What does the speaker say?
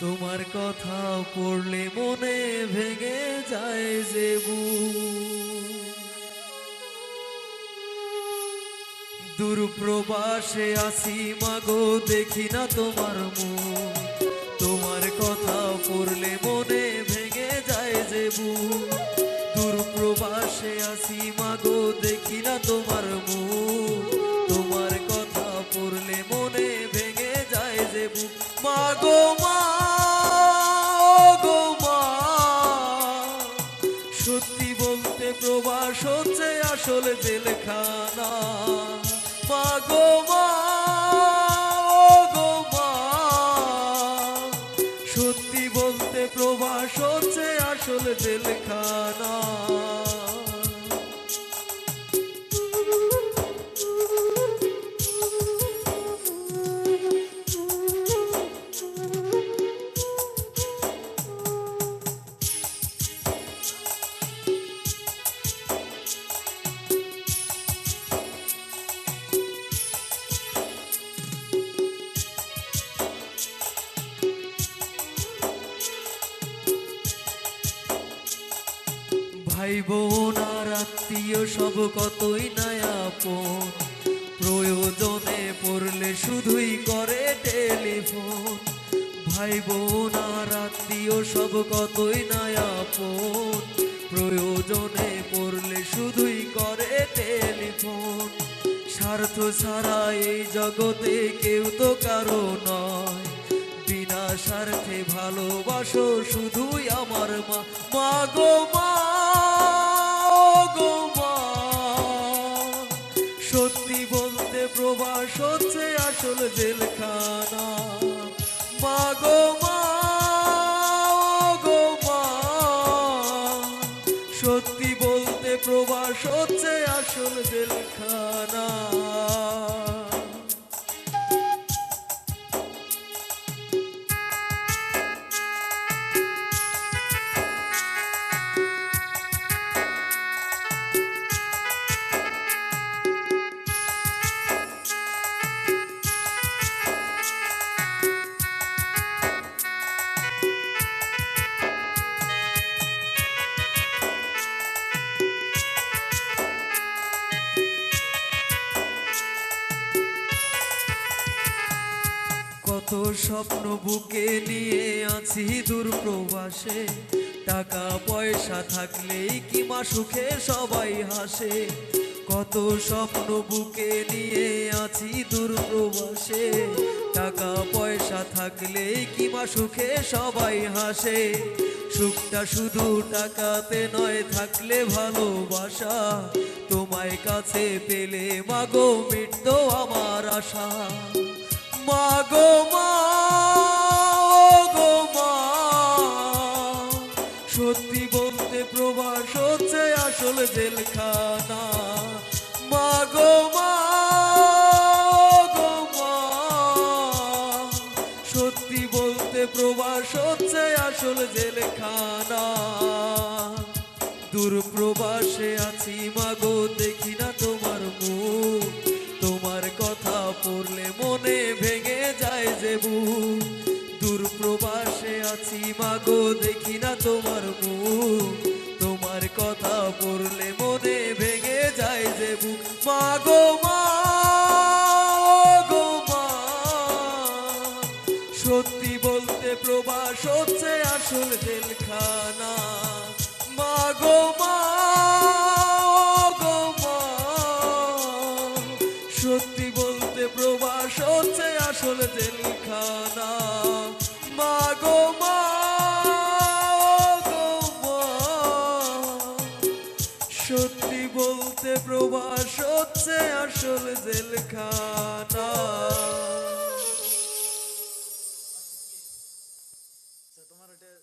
তোমার কথা পড়লে মনে ভেঙে যায় যে দূর প্রবাসে আসি মাগো, দেখি না তোমার মু তোমার কথা পড়লে মনে প্রবাস হচ্ছে আসলে জেলখানা। মা গো মা গো মা, সত্যি বলতে প্রবাস হচ্ছে আসলে জেলখানা। ভাই বোন আর আত্মীয় সব কতই নায়াপন প্রয়োজনে পড়লে শুধুই করে টেলিফোন। ভাই বোন আর আত্মীয় সব কতই নায়াপন প্রয়োজনে পড়লে শুধুই করে টেলিফোন। স্বার্থ ছাড়া এই জগতে কেউ তো কারও নয়। বিনা স্বার্থে ভালোবাসো শুধুই আমার মা। মা গো মা! হচ্ছে আসল জেলখানা। কত স্বপ্ন বুকে নিয়ে আছি দূর প্রবাসে। টাকা, পয়সা থাকলেই কি মা সুখে সবাই হাসে। কত স্বপ্ন বুকে নিয়ে আছি দূর প্রবাসে। টাকা, পয়সা থাকলেই কি মা সুখে সবাই হাসে। সুখটা শুধু টাকাতে নয়, থাকলে ভালোবাসা। তোমায় কাছে পেলে মাগো মিটতো আমার আশা। সত্যি বলতে প্রবাস হচ্ছে আসল জেলখানা। সত্যি বলতে প্রবাস হচ্ছে আসল জেলখানা। দূর প্রবাসে আছি মাগো দেখি না তোমার মুখ। মাগো দেখি না তোমার মুখ। তোমার কথা পড়লে মনে ভেঙে যায় যে বুক। মা, গো, মা। সত্যি বলতে প্রবাস হচ্ছে আসল জেলখানা। মা গো, মা। হচ্ছে আসল জেলখানা।